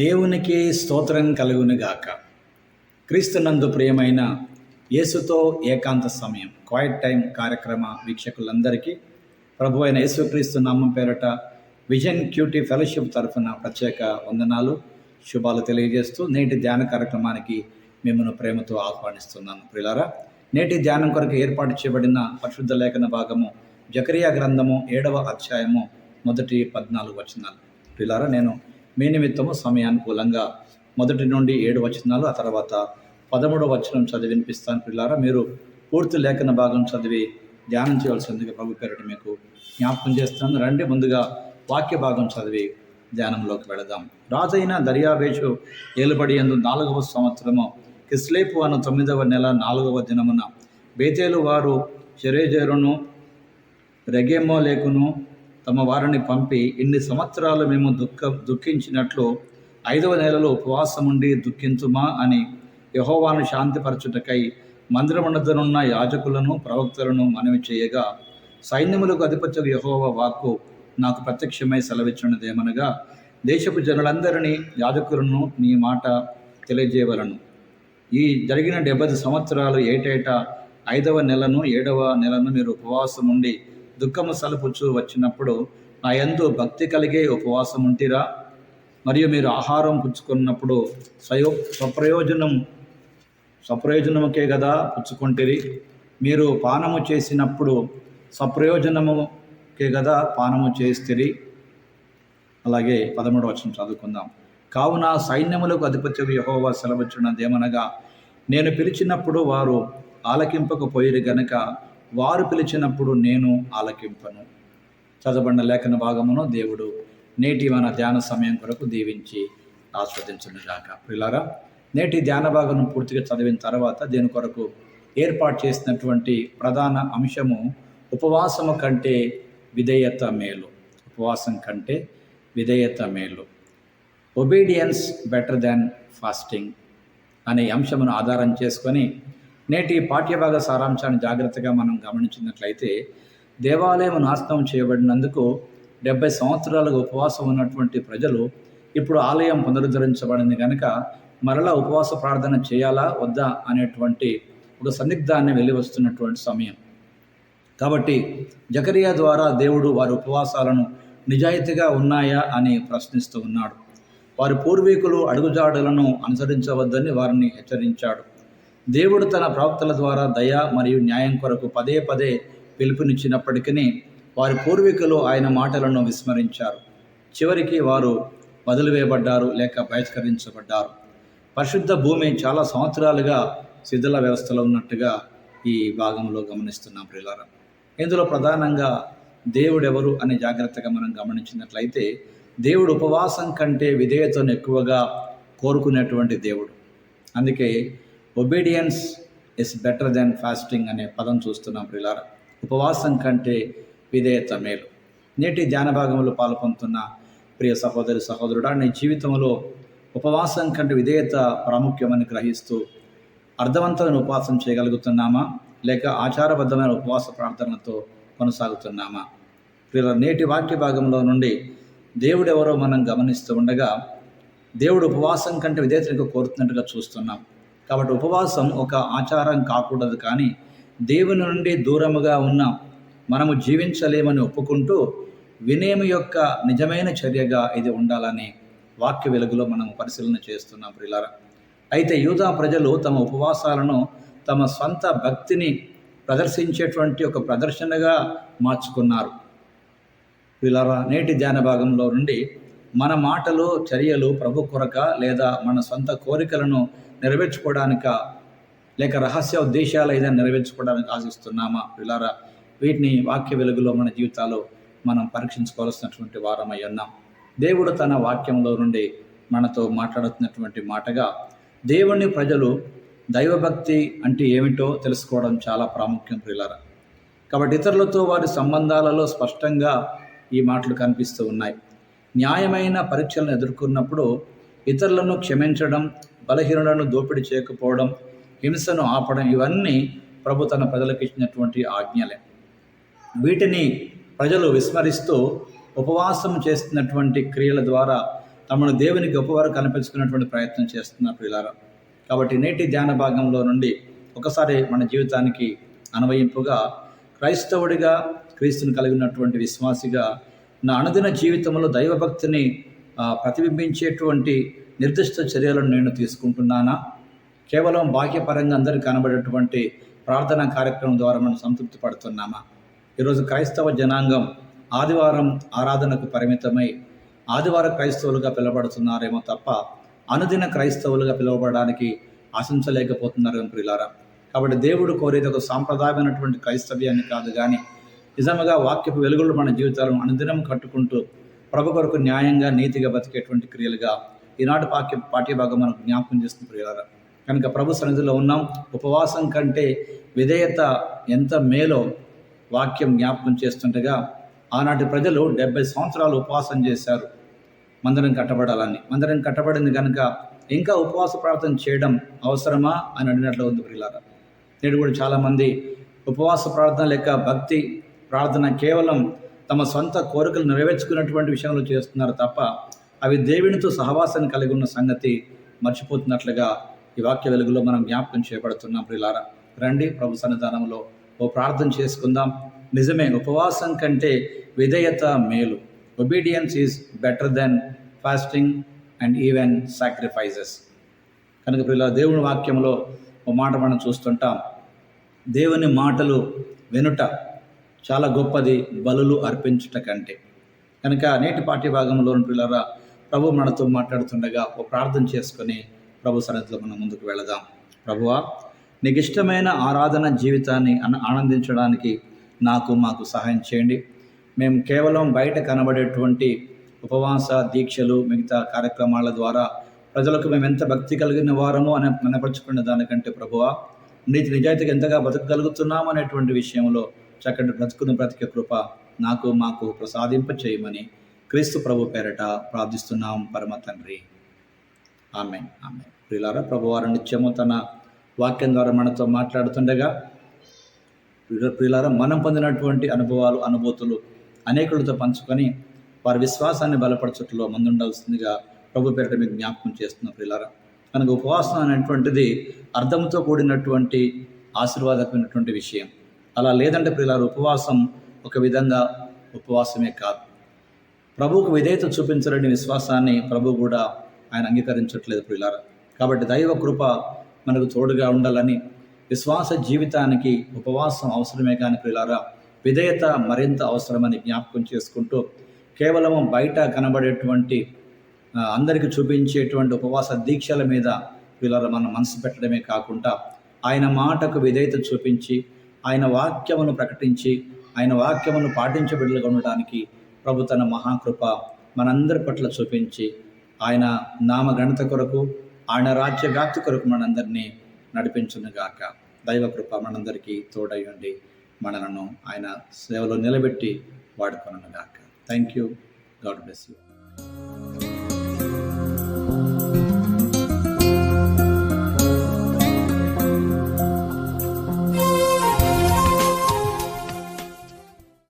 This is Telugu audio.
దేవునికి స్తోత్రం కలుగునుగాక. క్రీస్తునందు ప్రియమైన యేసుతో ఏకాంత సమయం క్వైట్ టైం కార్యక్రమ వీక్షకులందరికీ ప్రభు అయిన యేసుక్రీస్తు నామం పేరట విజన్ క్యూటీ ఫెలోషిప్ తరఫున ప్రత్యేక వందనాలు శుభాలు తెలియజేస్తూ నేటి ధ్యాన కార్యక్రమానికి మిమ్మల్ని ప్రేమతో ఆహ్వానిస్తున్నాను. ప్రిలారా నేటి ధ్యానం కొరకు ఏర్పాటు చేయబడిన పరిశుద్ధ లేఖన భాగము జకరియా గ్రంథము ఏడవ అధ్యాయము మొదటి పద్నాలుగు వచనాలు. ప్రిలారా నేను మీ నిమిత్తము సమయానుకూలంగా మొదటి నుండి ఏడు వచనాలు ఆ తర్వాత పదమూడవ వచనం చదివి వినిపిస్తాను పిల్లారా. మీరు పూర్తి లేఖన భాగం చదివి ధ్యానం చేయవలసిందిగా ప్రభు పేరిట మీకు జ్ఞాపకం చేస్తాను. రండి ముందుగా వాక్య భాగం చదివి ధ్యానంలోకి వెళదాం. రాజైన దర్యావేషు ఏలుబడి ఎందు నాలుగవ సంవత్సరము కిస్లేపు అను తొమ్మిదవ నెల నాలుగవ దినమున బేతేలు వారు చెరేజేరును రెగేమో లేకును తమ వారిని పంపి ఇన్ని సంవత్సరాలు మేము దుఃఖ దుఃఖించినట్లు ఐదవ నెలలో ఉపవాసం ఉండి దుఃఖించుమా అని యహోవాను శాంతిపరచుటకై మందిరమునద్దనున్న యాజకులను ప్రవక్తలను మనవి చేయగా సైన్యములకు అధిపత్య యహోవ వాక్కు నాకు ప్రత్యక్షమై సెలవిచ్చినదేమనగా దేశపు జనులందరినీ యాజకులను నీ మాట తెలియజేయవలను ఈ జరిగిన డెబ్బై సంవత్సరాలు ఏటేటా ఐదవ నెలను ఏడవ నెలను మీరు ఉపవాసం ఉండి దుఃఖము సలుపుచు వచ్చినప్పుడు నా ఎందు భక్తి కలిగే ఉపవాసం ఉంటిరా? మరియు మీరు ఆహారం పుచ్చుకున్నప్పుడు స్వయో స్వప్రయోజనం స్వప్రయోజనముకే కదా పుచ్చుకుంటిరి? మీరు పానము చేసినప్పుడు స్వప్రయోజనముకే కదా పానము చేస్తిరి? అలాగే పదమూడవ వచనం చదువుకుందాం. కావున సైన్యములకు అధిపత్యం యహోవా సెలవిచ్చినదేమనగా నేను పిలిచినప్పుడు వారు ఆలకింపకపోయిరు గనక వారు పిలిచినప్పుడు నేను ఆలకింపను. చదవబడిన లేఖన భాగమును దేవుడు నేటి మన ధ్యాన సమయం కొరకు దీవించి ఆస్వాదించుగాక పిల్లారా నేటి ధ్యాన భాగం పూర్తిగా చదివిన తర్వాత దీని కొరకు ఏర్పాటు చేసినటువంటి ప్రధాన అంశము ఉపవాసము కంటే విధేయత మేలు. ఉపవాసం కంటే విధేయత మేలు. ఒబీడియన్స్ బెటర్ దాన్ ఫాస్టింగ్ అనే అంశమును ఆధారం చేసుకొని నేటి పాఠ్యభాగ సారాంశాన్ని జాగ్రత్తగా మనం గమనించినట్లయితే దేవాలయం నాశనం చేయబడినందుకు డెబ్బై సంవత్సరాలుగా ఉపవాసం ఉన్నటువంటి ప్రజలు ఇప్పుడు ఆలయం పునరుద్ధరించబడింది కనుక మరలా ఉపవాస ప్రార్థన చేయాలా వద్దా అనేటువంటి ఒక సందిగ్ధాన్ని వెళ్ళి వస్తున్నటువంటి సమయం. కాబట్టి జకరియా ద్వారా దేవుడు వారి ఉపవాసాలను నిజాయితీగా ఉన్నాయా అని ప్రశ్నిస్తూ ఉన్నాడు. వారి పూర్వీకులు అడుగుజాడులను అనుసరించవద్దని వారిని హెచ్చరించాడు. దేవుడు తన ప్రవక్తల ద్వారా దయ మరియు న్యాయం కొరకు పదే పదే పిలుపునిచ్చినప్పటికీ వారి పూర్వీకులు ఆయన మాటలను విస్మరించారు. చివరికి వారు వదిలివేయబడ్డారు లేక బహిష్కరించబడ్డారు. పరిశుద్ధ భూమి చాలా సంవత్సరాలుగా శిథిల వ్యవస్థలో ఉన్నట్టుగా ఈ భాగంలో గమనిస్తున్నాం ప్రియులారా. ఇందులో ప్రధానంగా దేవుడెవరు అనే జాగ్రత్తగా మనం గమనించినట్లయితే దేవుడు ఉపవాసం కంటే విధేయతను ఎక్కువగా కోరుకునేటువంటి దేవుడు. అందుకే obedience is better than fasting అనే పదం చూస్తున్నాం ప్రిలార ఉపవాసం కంటే విధేయత మేలు. నేటి ధ్యాన భాగంలో పాల్పొందుతున్న ప్రియ సహోదరి సహోదరుడా నీ జీవితంలో ఉపవాసం కంటే విధేయత ప్రాముఖ్యమని గ్రహిస్తూ అర్థవంతమైన ఉపవాసం చేయగలుగుతున్నామా? లేక ఆచారబద్ధమైన ఉపవాస ప్రార్థనతో కొనసాగుతున్నామా? ప్రియుల నేటి వాక్య భాగంలో నుండి దేవుడెవరో మనం గమనిస్తూ ఉండగా దేవుడు ఉపవాసం కంటే విధేయతను కోరుతున్నట్టుగా చూస్తున్నాం. కాబట్టి ఉపవాసం ఒక ఆచారం కాకూడదు కానీ దేవుని నుండి దూరముగా ఉన్న మనము జీవించలేమని ఒప్పుకుంటూ వినయము యొక్క నిజమైన చర్యగా ఇది ఉండాలని వాక్య వెలుగులో మనం పరిశీలన చేస్తున్నాం ప్రిలారా అయితే యూదా ప్రజలు తమ ఉపవాసాలను తమ సొంత భక్తిని ప్రదర్శించేటువంటి ఒక ప్రదర్శనగా మార్చుకున్నారు. ప్రిలారా నేటి ధ్యాన భాగంలో నుండి మన మాటలు చర్యలు ప్రభు కొరక లేదా మన సొంత కోరికలను నెరవేర్చుకోవడానిక? లేక రహస్య ఉద్దేశాలు ఏదైనా నెరవేర్చుకోవడానికి ఆశిస్తున్నామా? పిల్లరా వీటిని వాక్య వెలుగులో మన జీవితాల్లో మనం పరీక్షించుకోవాల్సినటువంటి వారమై ఉన్నాం. దేవుడు తన వాక్యంలో నుండి మనతో మాట్లాడుతున్నటువంటి మాటగా దేవుని ప్రజలు దైవభక్తి అంటే ఏమిటో తెలుసుకోవడం చాలా ప్రాముఖ్యం ప్రియులరా కాబట్టి ఇతరులతో వారి సంబంధాలలో స్పష్టంగా ఈ మాటలు కనిపిస్తూ ఉన్నాయి. న్యాయమైన పరీక్షలను ఎదుర్కొన్నప్పుడు ఇతరులను క్షమించడం బలహీనులను దోపిడీ చేయకపోవడం హింసను ఆపడం ఇవన్నీ ప్రభు తన ప్రజలకు ఇచ్చినటువంటి ఆజ్ఞలే. వీటిని ప్రజలు విస్మరిస్తూ ఉపవాసం చేస్తున్నటువంటి క్రియల ద్వారా తమను దేవుని గొప్పవారు కనిపించుకున్నటువంటి ప్రయత్నం చేస్తున్నారు ప్రియులారా. కాబట్టి నేటి ధ్యాన భాగంలో నుండి ఒకసారి మన జీవితానికి అన్వయింపుగా క్రైస్తవుడిగా క్రీస్తుని కలిగి ఉన్నటువంటి విశ్వాసిగా నా అనుదిన జీవితంలో దైవభక్తిని ప్రతిబింబించేటువంటి నిర్దిష్ట చర్యలను నేను తీసుకుంటున్నానా? కేవలం బాహ్యపరంగా అందరికీ కనబడేటువంటి ప్రార్థనా కార్యక్రమం ద్వారా మనం సంతృప్తి పడుతున్నామా? ఈరోజు క్రైస్తవ జనాంగం ఆదివారం ఆరాధనకు పరిమితమై ఆదివార క్రైస్తవులుగా పిలువబడుతున్నారేమో తప్ప అనుదిన క్రైస్తవులుగా పిలువబడడానికి ఆశించలేకపోతున్నారేమో ప్రియులారా. కాబట్టి దేవుడు కోరేది ఒక సాంప్రదాయమైనటువంటి క్రైస్తవ్యాన్ని కాదు కానీ నిజంగా వాక్యపు వెలుగులు మన జీవితాలను అనుదినం కట్టుకుంటూ ప్రభు కొరకు న్యాయంగా నీతిగా బతికేటువంటి క్రియలుగా ఈనాటి పాఠ్య పాఠ్యభాగం మనకు జ్ఞాపకం చేస్తుంది ప్రియులారా. కనుక ప్రభు సన్నిధిలో ఉన్నాం. ఉపవాసం కంటే విధేయత ఎంత మేలో వాక్యం జ్ఞాపకం చేస్తుండగా ఆనాటి ప్రజలు డెబ్బై సంవత్సరాలు ఉపవాసం చేశారు. మందిరం కట్టబడాలని. మందిరం కట్టబడింది కనుక ఇంకా ఉపవాస ప్రార్థన చేయడం అవసరమా అని అడిగినట్లు ఉంది ప్రియులారా. నేడు కూడా చాలామంది ఉపవాస ప్రార్థన లేక భక్తి ప్రార్థన కేవలం తమ సొంత కోరికలు నెరవేర్చుకున్నటువంటి విషయంలో చేస్తున్నారు తప్ప అవి దేవునితో సహవాసాన్ని కలిగి ఉన్న సంగతి మర్చిపోతున్నట్లుగా ఈ వాక్య వెలుగులో మనం జ్ఞాపకం చేయబడుతున్నాం ప్రిలారా రండి ప్రభు సన్నిధానంలో ఓ ప్రార్థన చేసుకుందాం. నిజమే ఉపవాసం కంటే విధేయత మేలు. Obedience is better then fasting and even sacrifices కనుక ప్రియుల దేవుని వాక్యంలో ఓ మాట మనం చూస్తుంటాం. దేవుని మాటలు వినుట చాలా గొప్పది బలులు అర్పించుట కంటే. కనుక నేటి పాఠ్యభాగంలో పిల్లరా ప్రభు మనతో మాట్లాడుతుండగా ఓ ప్రార్థన చేసుకొని ప్రభు సన్నిధిలో మనం ముందుకు వెళదాం. ప్రభువా నీకు ఇష్టమైన ఆరాధన జీవితాన్ని అన- ఆనందించడానికి నాకు మాకు సహాయం చేయండి. మేము కేవలం బయట కనబడేటువంటి ఉపవాస దీక్షలు మిగతా కార్యక్రమాల ద్వారా ప్రజలకు మేము ఎంత భక్తి కలిగిన వారమో అని మనపరుచుకున్న దానికంటే ప్రభువా నీతి నిజాయితీగా ఎంతగా బతకగలుగుతున్నాము అనేటువంటి విషయంలో చక్కటి బ్రతుకున్న బ్రతికే కృప నాకు మాకు ప్రసాదింప చేయమని క్రీస్తు ప్రభు పేరట ప్రార్థిస్తున్నాం. పరమ తండ్రి. ఆమె ఆమె ప్రియులారా ప్రభువారు నిత్యము తన వాక్యం ద్వారా మనతో మాట్లాడుతుండగా ప్రియుల- ప్రియులారా మనం పొందినటువంటి అనుభవాలు అనుభూతులు అనేకులతో పంచుకొని వారి విశ్వాసాన్ని బలపరచుటలో ముందుండాల్సిందిగా ప్రభు పేరిట మీకు జ్ఞాపకం చేస్తున్న ప్రియులారా. కనుక ఉపవాసం అనేటువంటిది అర్థంతో కూడినటువంటి ఆశీర్వాదకమైనటువంటి విషయం. అలా లేదంటే ప్రియులారా ఉపవాసం ఒక విధంగా ఉపవాసమే కాదు. ప్రభువుకు విధేయత చూపించాలని విశ్వాసాన్ని ప్రభు కూడా ఆయన అంగీకరించట్లేదు ప్రియులారా. కాబట్టి దైవ కృప మనకు తోడుగా ఉండాలని విశ్వాస జీవితానికి ఉపవాసం అవసరమే కానీ ప్రియులారా విధేయత మరింత అవసరమని జ్ఞాపకం చేసుకుంటూ కేవలం బయట కనబడేటువంటి అందరికీ చూపించేటువంటి ఉపవాస దీక్షల మీద వీళ్ళ మనం మనసు పెట్టడమే కాకుండా ఆయన మాటకు విధేయత చూపించి ఆయన వాక్యమును ప్రకటించి ఆయన వాక్యమును పాటించే బిడ్డలుగా ఉండడానికి ప్రభు తన మహాకృప మనందరి పట్ల చూపించి ఆయన నామ గణత కొరకు ఆయన రాజ్య వ్యాప్తి కొరకు మనందరినీ నడిపించునుగాక. దైవకృప మనందరికీ తోడై ఉండి మనలను ఆయన సేవలో నిలబెట్టి వాడుకొనుగాక thank you God bless you